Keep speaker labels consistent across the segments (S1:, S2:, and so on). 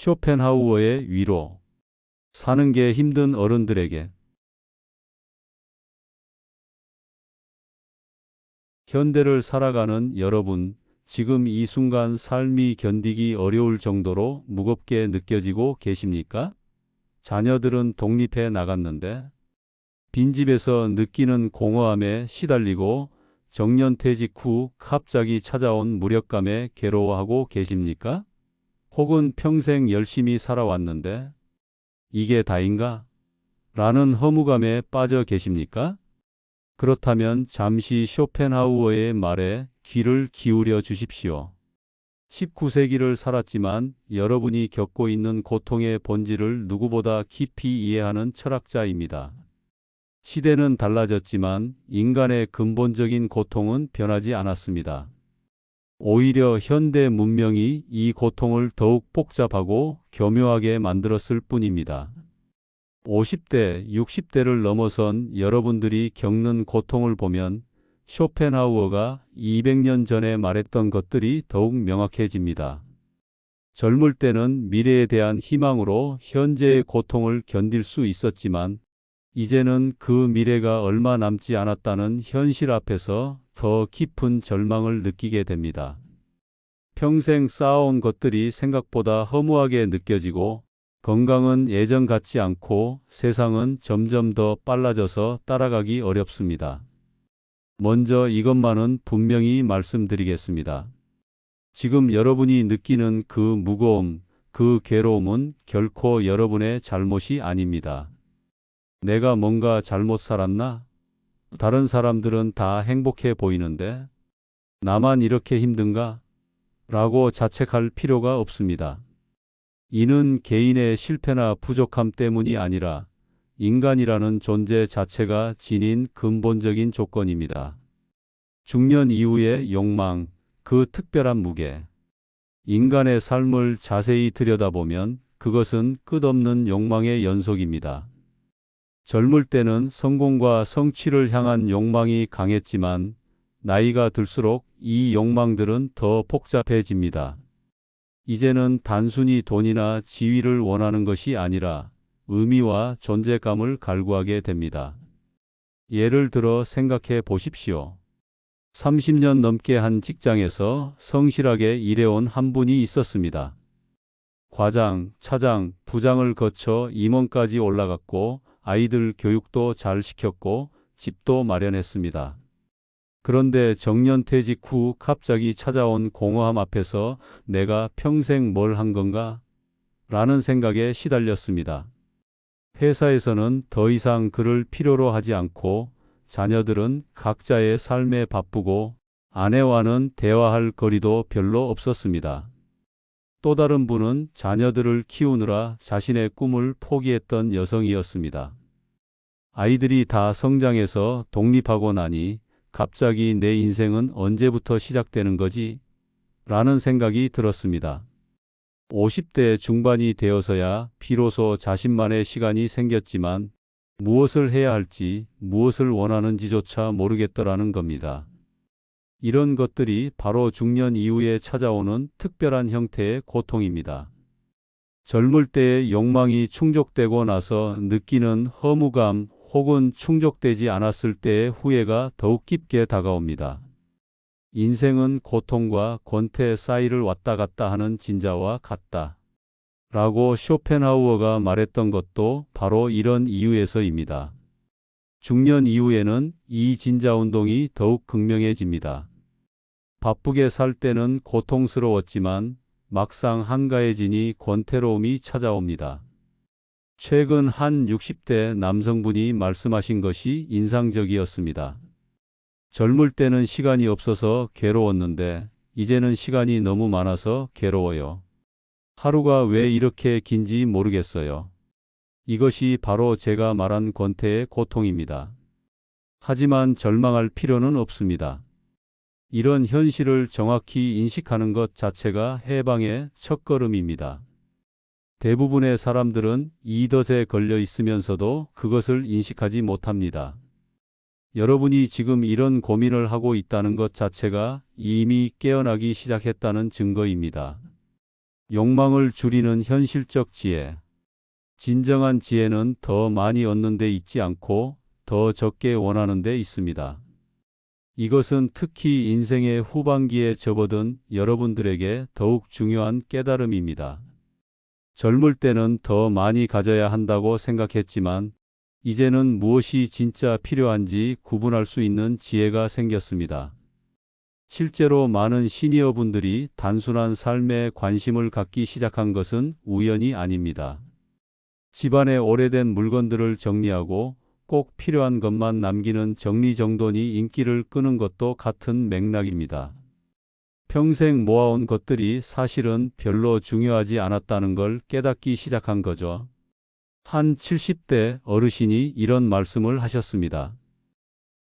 S1: 쇼펜하우어의 위로. 사는 게 힘든 어른들에게. 현대를 살아가는 여러분, 지금 이 순간 삶이 견디기 어려울 정도로 무겁게 느껴지고 계십니까? 자녀들은 독립해 나갔는데, 빈집에서 느끼는 공허함에 시달리고 정년퇴직 후 갑자기 찾아온 무력감에 괴로워하고 계십니까? 혹은 평생 열심히 살아왔는데 이게 다인가? 라는 허무감에 빠져 계십니까? 그렇다면 잠시 쇼펜하우어의 말에 귀를 기울여 주십시오. 19세기를 살았지만 여러분이 겪고 있는 고통의 본질을 누구보다 깊이 이해하는 철학자입니다. 시대는 달라졌지만 인간의 근본적인 고통은 변하지 않았습니다. 오히려 현대 문명이 이 고통을 더욱 복잡하고 교묘하게 만들었을 뿐입니다. 50대, 60대를 넘어선 여러분들이 겪는 고통을 보면 쇼펜하우어가 200년 전에 말했던 것들이 더욱 명확해집니다. 젊을 때는 미래에 대한 희망으로 현재의 고통을 견딜 수 있었지만 이제는 그 미래가 얼마 남지 않았다는 현실 앞에서 더 깊은 절망을 느끼게 됩니다. 평생 쌓아온 것들이 생각보다 허무하게 느껴지고 건강은 예전 같지 않고 세상은 점점 더 빨라져서 따라가기 어렵습니다. 먼저 이것만은 분명히 말씀드리겠습니다. 지금 여러분이 느끼는 그 무거움, 그 괴로움은 결코 여러분의 잘못이 아닙니다. 내가 뭔가 잘못 살았나? 다른 사람들은 다 행복해 보이는데 나만 이렇게 힘든가? 라고 자책할 필요가 없습니다. 이는 개인의 실패나 부족함 때문이 아니라 인간이라는 존재 자체가 지닌 근본적인 조건입니다. 중년 이후의 욕망, 그 특별한 무게. 인간의 삶을 자세히 들여다보면 그것은 끝없는 욕망의 연속입니다. 젊을 때는 성공과 성취를 향한 욕망이 강했지만 나이가 들수록 이 욕망들은 더 복잡해집니다. 이제는 단순히 돈이나 지위를 원하는 것이 아니라 의미와 존재감을 갈구하게 됩니다. 예를 들어 생각해 보십시오. 30년 넘게 한 직장에서 성실하게 일해온 한 분이 있었습니다. 과장, 차장, 부장을 거쳐 임원까지 올라갔고 아이들 교육도 잘 시켰고 집도 마련했습니다. 그런데 정년퇴직 후 갑자기 찾아온 공허함 앞에서 내가 평생 뭘 한 건가? 라는 생각에 시달렸습니다. 회사에서는 더 이상 그를 필요로 하지 않고 자녀들은 각자의 삶에 바쁘고 아내와는 대화할 거리도 별로 없었습니다. 또 다른 분은 자녀들을 키우느라 자신의 꿈을 포기했던 여성이었습니다. 아이들이 다 성장해서 독립하고 나니 갑자기 내 인생은 언제부터 시작되는 거지? 라는 생각이 들었습니다. 50대 중반이 되어서야 비로소 자신만의 시간이 생겼지만 무엇을 해야 할지, 무엇을 원하는지조차 모르겠더라는 겁니다. 이런 것들이 바로 중년 이후에 찾아오는 특별한 형태의 고통입니다. 젊을 때의 욕망이 충족되고 나서 느끼는 허무감 혹은 충족되지 않았을 때의 후회가 더욱 깊게 다가옵니다. 인생은 고통과 권태 사이를 왔다 갔다 하는 진자와 같다. 라고 쇼펜하우어가 말했던 것도 바로 이런 이유에서입니다. 중년 이후에는 이 진자 운동이 더욱 극명해집니다. 바쁘게 살 때는 고통스러웠지만 막상 한가해지니 권태로움이 찾아옵니다. 최근 한 60대 남성분이 말씀하신 것이 인상적이었습니다. 젊을 때는 시간이 없어서 괴로웠는데 이제는 시간이 너무 많아서 괴로워요. 하루가 왜 이렇게 긴지 모르겠어요. 이것이 바로 제가 말한 권태의 고통입니다. 하지만 절망할 필요는 없습니다. 이런 현실을 정확히 인식하는 것 자체가 해방의 첫걸음입니다. 대부분의 사람들은 이 덫에 걸려 있으면서도 그것을 인식하지 못합니다. 여러분이 지금 이런 고민을 하고 있다는 것 자체가 이미 깨어나기 시작했다는 증거입니다. 욕망을 줄이는 현실적 지혜. 진정한 지혜는 더 많이 얻는 데 있지 않고 더 적게 원하는 데 있습니다. 이것은 특히 인생의 후반기에 접어든 여러분들에게 더욱 중요한 깨달음입니다. 젊을 때는 더 많이 가져야 한다고 생각했지만 이제는 무엇이 진짜 필요한지 구분할 수 있는 지혜가 생겼습니다. 실제로 많은 시니어 분들이 단순한 삶에 관심을 갖기 시작한 것은 우연이 아닙니다. 집안의 오래된 물건들을 정리하고 꼭 필요한 것만 남기는 정리정돈이 인기를 끄는 것도 같은 맥락입니다. 평생 모아온 것들이 사실은 별로 중요하지 않았다는 걸 깨닫기 시작한 거죠. 한 70대 어르신이 이런 말씀을 하셨습니다.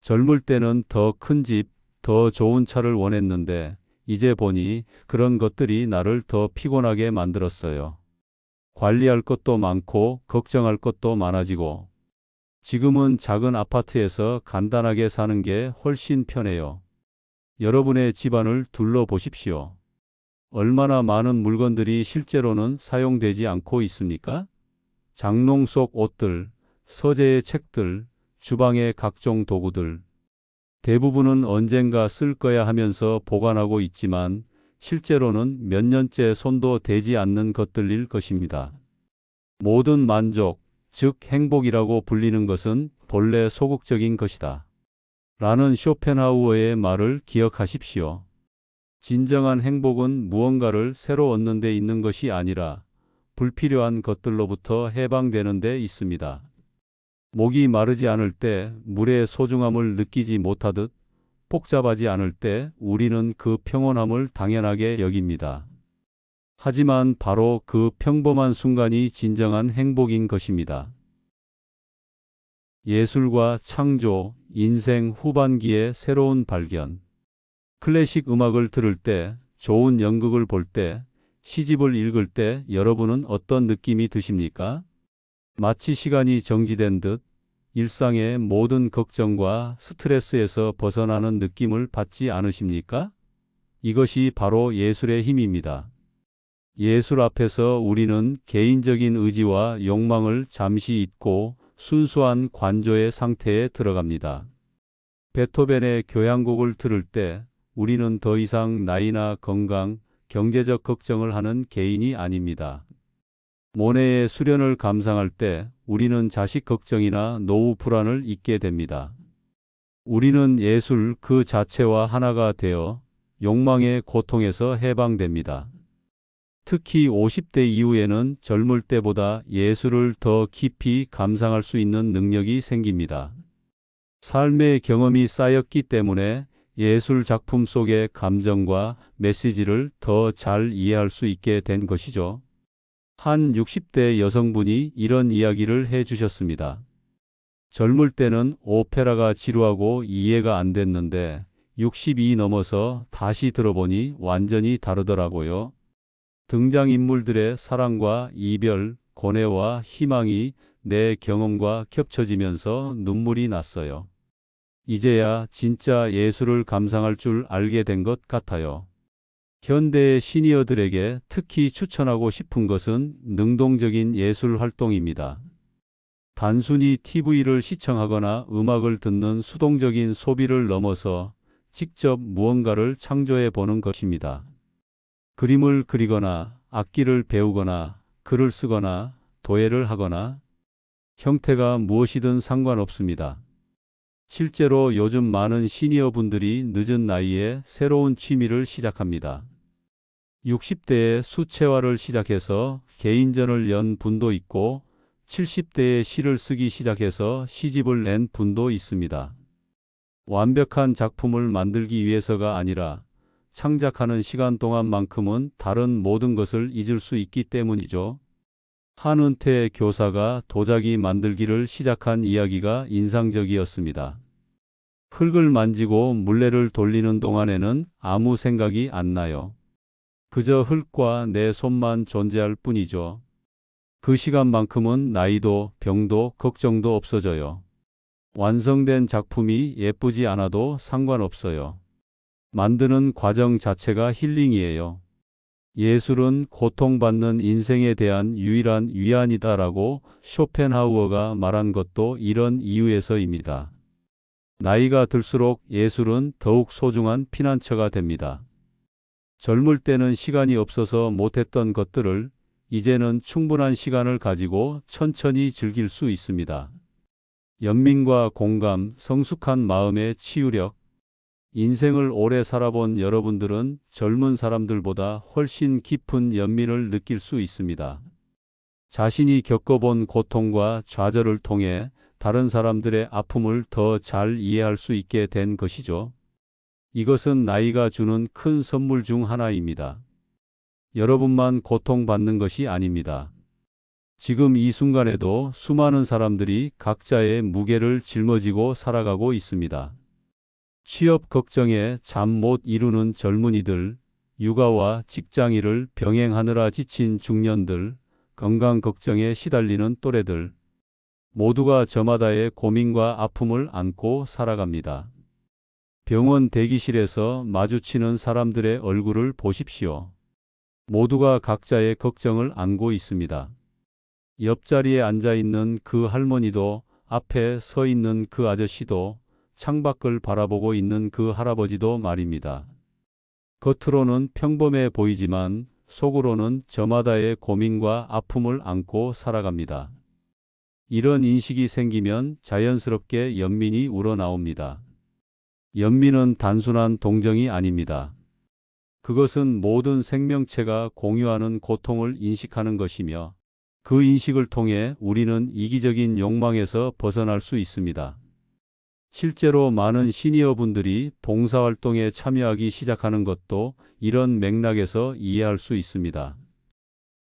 S1: 젊을 때는 더 큰 집, 더 좋은 차를 원했는데 이제 보니 그런 것들이 나를 더 피곤하게 만들었어요. 관리할 것도 많고 걱정할 것도 많아지고 지금은 작은 아파트에서 간단하게 사는 게 훨씬 편해요. 여러분의 집안을 둘러보십시오. 얼마나 많은 물건들이 실제로는 사용되지 않고 있습니까? 장롱 속 옷들, 서재의 책들, 주방의 각종 도구들. 대부분은 언젠가 쓸 거야 하면서 보관하고 있지만 실제로는 몇 년째 손도 대지 않는 것들일 것입니다. 모든 만족, 즉 행복이라고 불리는 것은 본래 소극적인 것이다. 라는 쇼펜하우어의 말을 기억하십시오. 진정한 행복은 무언가를 새로 얻는 데 있는 것이 아니라 불필요한 것들로부터 해방되는 데 있습니다. 목이 마르지 않을 때 물의 소중함을 느끼지 못하듯 복잡하지 않을 때 우리는 그 평온함을 당연하게 여깁니다. 하지만 바로 그 평범한 순간이 진정한 행복인 것입니다. 예술과 창조, 인생 후반기의 새로운 발견. 클래식 음악을 들을 때, 좋은 연극을 볼 때, 시집을 읽을 때 여러분은 어떤 느낌이 드십니까? 마치 시간이 정지된 듯 일상의 모든 걱정과 스트레스에서 벗어나는 느낌을 받지 않으십니까? 이것이 바로 예술의 힘입니다. 예술 앞에서 우리는 개인적인 의지와 욕망을 잠시 잊고 순수한 관조의 상태에 들어갑니다. 베토벤의 교향곡을 들을 때 우리는 더 이상 나이나 건강, 경제적 걱정을 하는 개인이 아닙니다. 모네의 수련을 감상할 때 우리는 자식 걱정이나 노후 불안을 잊게 됩니다. 우리는 예술 그 자체와 하나가 되어 욕망의 고통에서 해방됩니다. 특히 50대 이후에는 젊을 때보다 예술을 더 깊이 감상할 수 있는 능력이 생깁니다. 삶의 경험이 쌓였기 때문에 예술 작품 속의 감정과 메시지를 더 잘 이해할 수 있게 된 것이죠. 한 60대 여성분이 이런 이야기를 해 주셨습니다. 젊을 때는 오페라가 지루하고 이해가 안 됐는데 60이 넘어서 다시 들어보니 완전히 다르더라고요. 등장인물들의 사랑과 이별, 고뇌와 희망이 내 경험과 겹쳐지면서 눈물이 났어요. 이제야 진짜 예술을 감상할 줄 알게 된 것 같아요. 현대의 시니어들에게 특히 추천하고 싶은 것은 능동적인 예술 활동입니다. 단순히 TV를 시청하거나 음악을 듣는 수동적인 소비를 넘어서 직접 무언가를 창조해 보는 것입니다. 그림을 그리거나 악기를 배우거나 글을 쓰거나 도예를 하거나 형태가 무엇이든 상관없습니다. 실제로 요즘 많은 시니어 분들이 늦은 나이에 새로운 취미를 시작합니다. 60대에 수채화를 시작해서 개인전을 연 분도 있고 70대에 시를 쓰기 시작해서 시집을 낸 분도 있습니다. 완벽한 작품을 만들기 위해서가 아니라 창작하는 시간 동안만큼은 다른 모든 것을 잊을 수 있기 때문이죠. 한은태 교사가 도자기 만들기를 시작한 이야기가 인상적이었습니다. 흙을 만지고 물레를 돌리는 동안에는 아무 생각이 안 나요. 그저 흙과 내 손만 존재할 뿐이죠. 그 시간만큼은 나이도 병도 걱정도 없어져요. 완성된 작품이 예쁘지 않아도 상관없어요. 만드는 과정 자체가 힐링이에요. 예술은 고통받는 인생에 대한 유일한 위안이다라고 쇼펜하우어가 말한 것도 이런 이유에서입니다. 나이가 들수록 예술은 더욱 소중한 피난처가 됩니다. 젊을 때는 시간이 없어서 못했던 것들을 이제는 충분한 시간을 가지고 천천히 즐길 수 있습니다. 연민과 공감, 성숙한 마음의 치유력, 인생을 오래 살아본 여러분들은 젊은 사람들보다 훨씬 깊은 연민을 느낄 수 있습니다. 자신이 겪어본 고통과 좌절을 통해 다른 사람들의 아픔을 더 잘 이해할 수 있게 된 것이죠. 이것은 나이가 주는 큰 선물 중 하나입니다. 여러분만 고통받는 것이 아닙니다. 지금 이 순간에도 수많은 사람들이 각자의 무게를 짊어지고 살아가고 있습니다. 취업 걱정에 잠 못 이루는 젊은이들, 육아와 직장 일을 병행하느라 지친 중년들, 건강 걱정에 시달리는 또래들, 모두가 저마다의 고민과 아픔을 안고 살아갑니다. 병원 대기실에서 마주치는 사람들의 얼굴을 보십시오. 모두가 각자의 걱정을 안고 있습니다. 옆자리에 앉아 있는 그 할머니도 앞에 서 있는 그 아저씨도 창밖을 바라보고 있는 그 할아버지도 말입니다. 겉으로는 평범해 보이지만 속으로는 저마다의 고민과 아픔을 안고 살아갑니다. 이런 인식이 생기면 자연스럽게 연민이 우러나옵니다. 연민은 단순한 동정이 아닙니다. 그것은 모든 생명체가 공유하는 고통을 인식하는 것이며 그 인식을 통해 우리는 이기적인 욕망에서 벗어날 수 있습니다. 실제로 많은 시니어 분들이 봉사활동에 참여하기 시작하는 것도 이런 맥락에서 이해할 수 있습니다.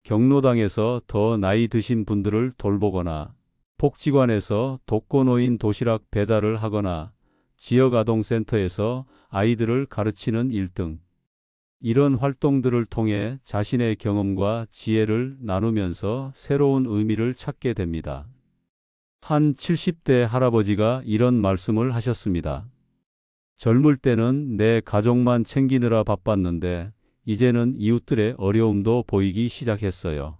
S1: 경로당에서 더 나이 드신 분들을 돌보거나 복지관에서 독거노인 도시락 배달을 하거나 지역아동센터에서 아이들을 가르치는 일 등. 이런 활동들을 통해 자신의 경험과 지혜를 나누면서 새로운 의미를 찾게 됩니다. 한 70대 할아버지가 이런 말씀을 하셨습니다. 젊을 때는 내 가족만 챙기느라 바빴는데 이제는 이웃들의 어려움도 보이기 시작했어요.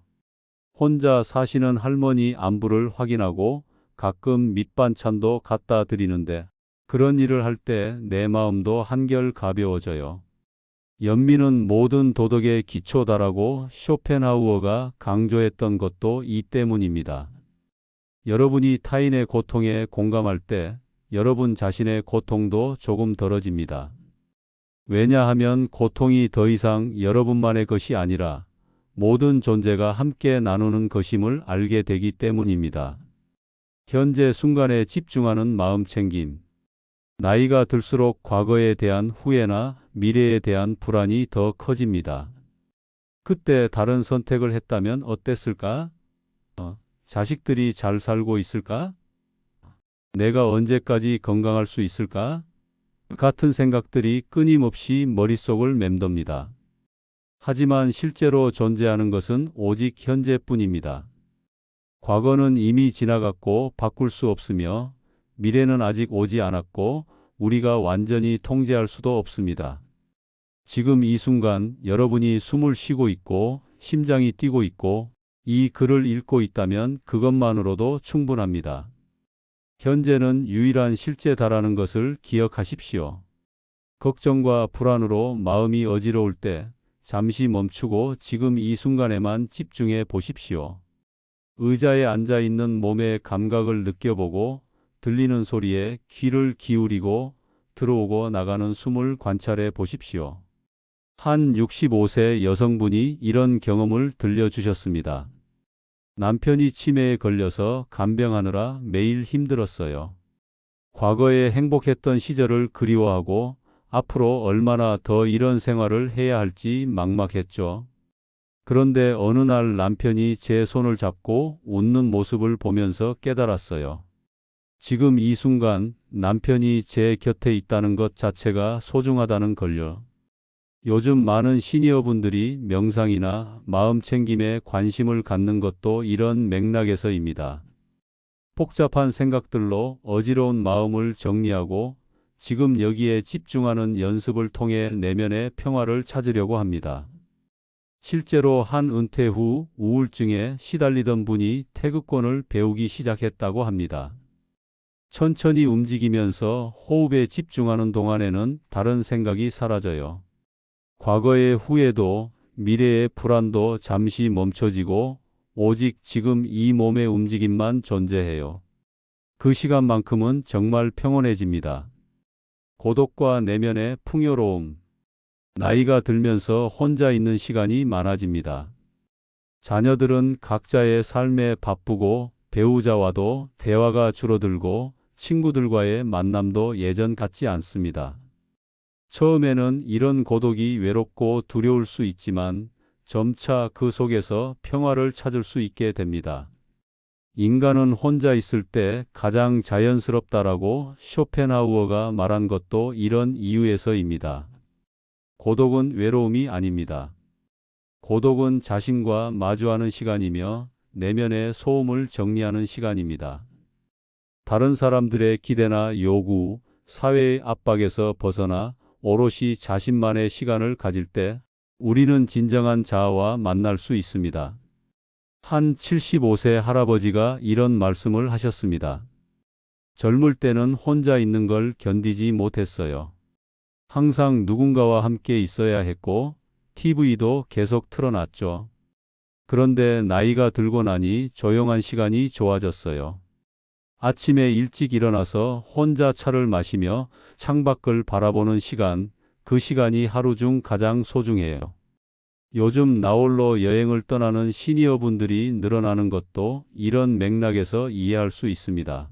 S1: 혼자 사시는 할머니 안부를 확인하고 가끔 밑반찬도 갖다 드리는데 그런 일을 할 때 내 마음도 한결 가벼워져요. 연민은 모든 도덕의 기초다라고 쇼펜하우어가 강조했던 것도 이 때문입니다. 여러분이 타인의 고통에 공감할 때 여러분 자신의 고통도 조금 덜어집니다. 왜냐하면 고통이 더 이상 여러분만의 것이 아니라 모든 존재가 함께 나누는 것임을 알게 되기 때문입니다. 현재 순간에 집중하는 마음 챙김. 나이가 들수록 과거에 대한 후회나 미래에 대한 불안이 더 커집니다. 그때 다른 선택을 했다면 어땠을까? 어, 자식들이 잘 살고 있을까? 내가 언제까지 건강할 수 있을까? 같은 생각들이 끊임없이 머릿속을 맴돕니다. 하지만 실제로 존재하는 것은 오직 현재뿐입니다. 과거는 이미 지나갔고 바꿀 수 없으며 미래는 아직 오지 않았고 우리가 완전히 통제할 수도 없습니다. 지금 이 순간 여러분이 숨을 쉬고 있고 심장이 뛰고 있고 이 글을 읽고 있다면 그것만으로도 충분합니다. 현재는 유일한 실제다라는 것을 기억하십시오. 걱정과 불안으로 마음이 어지러울 때 잠시 멈추고 지금 이 순간에만 집중해 보십시오. 의자에 앉아 있는 몸의 감각을 느껴보고 들리는 소리에 귀를 기울이고 들어오고 나가는 숨을 관찰해 보십시오. 한 65세 여성분이 이런 경험을 들려주셨습니다. 남편이 치매에 걸려서 간병하느라 매일 힘들었어요. 과거에 행복했던 시절을 그리워하고 앞으로 얼마나 더 이런 생활을 해야 할지 막막했죠. 그런데 어느 날 남편이 제 손을 잡고 웃는 모습을 보면서 깨달았어요. 지금 이 순간 남편이 제 곁에 있다는 것 자체가 소중하다는 걸요. 요즘 많은 시니어분들이 명상이나 마음 챙김에 관심을 갖는 것도 이런 맥락에서입니다. 복잡한 생각들로 어지러운 마음을 정리하고 지금 여기에 집중하는 연습을 통해 내면의 평화를 찾으려고 합니다. 실제로 한 은퇴 후 우울증에 시달리던 분이 태극권을 배우기 시작했다고 합니다. 천천히 움직이면서 호흡에 집중하는 동안에는 다른 생각이 사라져요. 과거의 후회도 미래의 불안도 잠시 멈춰지고 오직 지금 이 몸의 움직임만 존재해요. 그 시간만큼은 정말 평온해집니다. 고독과 내면의 풍요로움. 나이가 들면서 혼자 있는 시간이 많아집니다. 자녀들은 각자의 삶에 바쁘고 배우자와도 대화가 줄어들고 친구들과의 만남도 예전 같지 않습니다. 처음에는 이런 고독이 외롭고 두려울 수 있지만 점차 그 속에서 평화를 찾을 수 있게 됩니다. 인간은 혼자 있을 때 가장 자연스럽다라고 쇼펜하우어가 말한 것도 이런 이유에서입니다. 고독은 외로움이 아닙니다. 고독은 자신과 마주하는 시간이며 내면의 소음을 정리하는 시간입니다. 다른 사람들의 기대나 요구, 사회의 압박에서 벗어나 오롯이 자신만의 시간을 가질 때 우리는 진정한 자아와 만날 수 있습니다. 한 75세 할아버지가 이런 말씀을 하셨습니다. 젊을 때는 혼자 있는 걸 견디지 못했어요. 항상 누군가와 함께 있어야 했고, TV도 계속 틀어놨죠. 그런데 나이가 들고 나니 조용한 시간이 좋아졌어요. 아침에 일찍 일어나서 혼자 차를 마시며 창밖을 바라보는 시간, 그 시간이 하루 중 가장 소중해요. 요즘 나홀로 여행을 떠나는 시니어분들이 늘어나는 것도 이런 맥락에서 이해할 수 있습니다.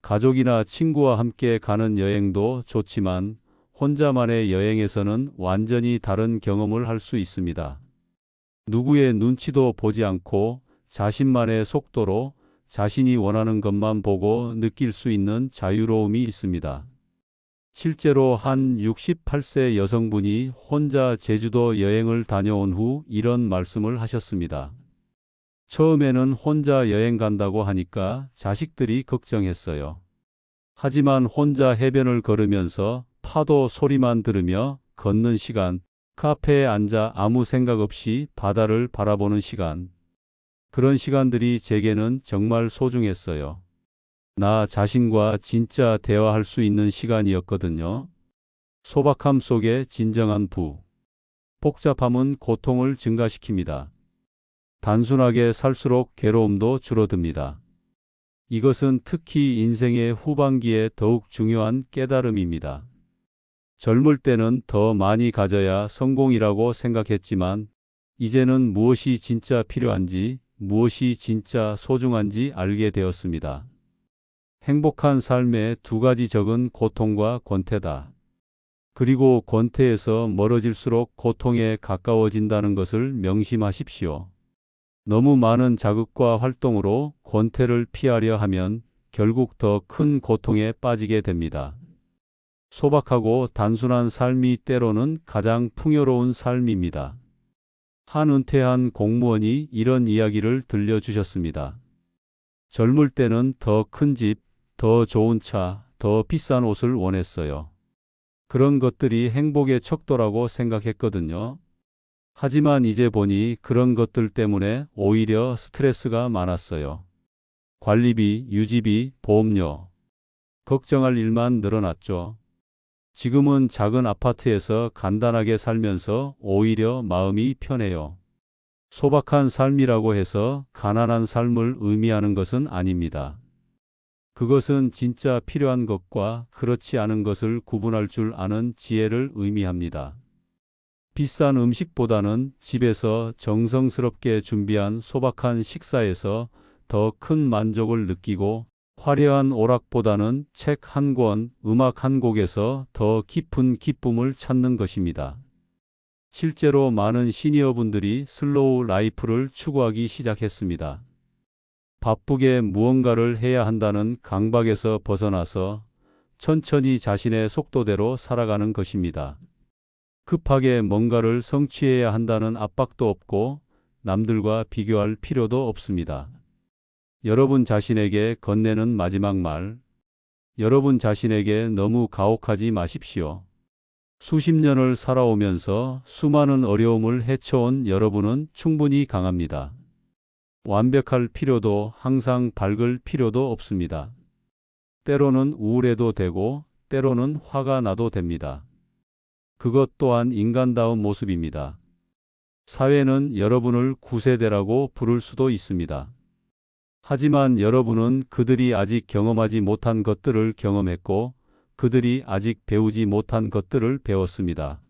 S1: 가족이나 친구와 함께 가는 여행도 좋지만 혼자만의 여행에서는 완전히 다른 경험을 할 수 있습니다. 누구의 눈치도 보지 않고 자신만의 속도로 자신이 원하는 것만 보고 느낄 수 있는 자유로움이 있습니다. 실제로 한 68세 여성분이 혼자 제주도 여행을 다녀온 후 이런 말씀을 하셨습니다. 처음에는 혼자 여행 간다고 하니까 자식들이 걱정했어요. 하지만 혼자 해변을 걸으면서 파도 소리만 들으며 걷는 시간, 카페에 앉아 아무 생각 없이 바다를 바라보는 시간. 그런 시간들이 제게는 정말 소중했어요. 나 자신과 진짜 대화할 수 있는 시간이었거든요. 소박함 속에 진정한 부. 복잡함은 고통을 증가시킵니다. 단순하게 살수록 괴로움도 줄어듭니다. 이것은 특히 인생의 후반기에 더욱 중요한 깨달음입니다. 젊을 때는 더 많이 가져야 성공이라고 생각했지만, 이제는 무엇이 진짜 필요한지, 무엇이 진짜 소중한지 알게 되었습니다. 행복한 삶의 두 가지 적은 고통과 권태다. 그리고 권태에서 멀어질수록 고통에 가까워진다는 것을 명심하십시오. 너무 많은 자극과 활동으로 권태를 피하려 하면 결국 더 큰 고통에 빠지게 됩니다. 소박하고 단순한 삶이 때로는 가장 풍요로운 삶입니다. 한 은퇴한 공무원이 이런 이야기를 들려주셨습니다. 젊을 때는 더 큰 집, 더 좋은 차, 더 비싼 옷을 원했어요. 그런 것들이 행복의 척도라고 생각했거든요. 하지만 이제 보니 그런 것들 때문에 오히려 스트레스가 많았어요. 관리비, 유지비, 보험료. 걱정할 일만 늘어났죠. 지금은 작은 아파트에서 간단하게 살면서 오히려 마음이 편해요. 소박한 삶이라고 해서 가난한 삶을 의미하는 것은 아닙니다. 그것은 진짜 필요한 것과 그렇지 않은 것을 구분할 줄 아는 지혜를 의미합니다. 비싼 음식보다는 집에서 정성스럽게 준비한 소박한 식사에서 더 큰 만족을 느끼고 화려한 오락보다는 책 한 권, 음악 한 곡에서 더 깊은 기쁨을 찾는 것입니다. 실제로 많은 시니어분들이 슬로우 라이프를 추구하기 시작했습니다. 바쁘게 무언가를 해야 한다는 강박에서 벗어나서 천천히 자신의 속도대로 살아가는 것입니다. 급하게 뭔가를 성취해야 한다는 압박도 없고 남들과 비교할 필요도 없습니다. 여러분 자신에게 건네는 마지막 말. 여러분 자신에게 너무 가혹하지 마십시오. 수십 년을 살아오면서 수많은 어려움을 헤쳐온 여러분은 충분히 강합니다. 완벽할 필요도 항상 밝을 필요도 없습니다. 때로는 우울해도 되고 때로는 화가 나도 됩니다. 그것 또한 인간다운 모습입니다. 사회는 여러분을 구세대라고 부를 수도 있습니다. 하지만 여러분은 그들이 아직 경험하지 못한 것들을 경험했고 그들이 아직 배우지 못한 것들을 배웠습니다.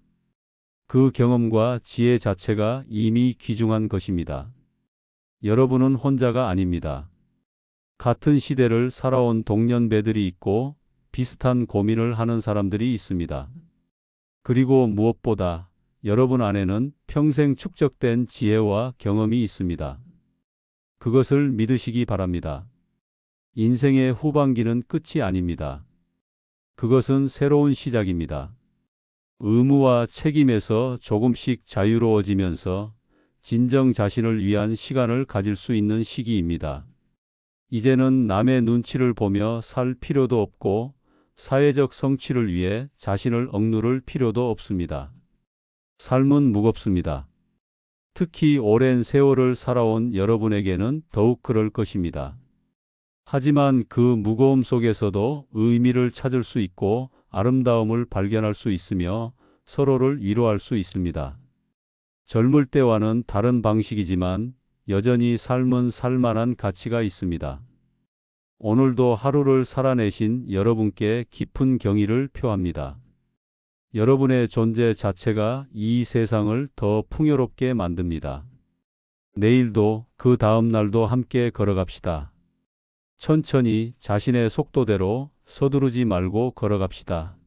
S1: 그 경험과 지혜 자체가 이미 귀중한 것입니다. 여러분은 혼자가 아닙니다. 같은 시대를 살아온 동년배들이 있고 비슷한 고민을 하는 사람들이 있습니다. 그리고 무엇보다 여러분 안에는 평생 축적된 지혜와 경험이 있습니다. 그것을 믿으시기 바랍니다. 인생의 후반기는 끝이 아닙니다. 그것은 새로운 시작입니다. 의무와 책임에서 조금씩 자유로워지면서 진정 자신을 위한 시간을 가질 수 있는 시기입니다. 이제는 남의 눈치를 보며 살 필요도 없고 사회적 성취를 위해 자신을 억누를 필요도 없습니다. 삶은 무겁습니다. 특히 오랜 세월을 살아온 여러분에게는 더욱 그럴 것입니다. 하지만 그 무거움 속에서도 의미를 찾을 수 있고 아름다움을 발견할 수 있으며 서로를 위로할 수 있습니다. 젊을 때와는 다른 방식이지만 여전히 삶은 살만한 가치가 있습니다. 오늘도 하루를 살아내신 여러분께 깊은 경의를 표합니다. 여러분의 존재 자체가 이 세상을 더 풍요롭게 만듭니다. 내일도 그 다음 날도 함께 걸어갑시다. 천천히 자신의 속도대로 서두르지 말고 걸어갑시다.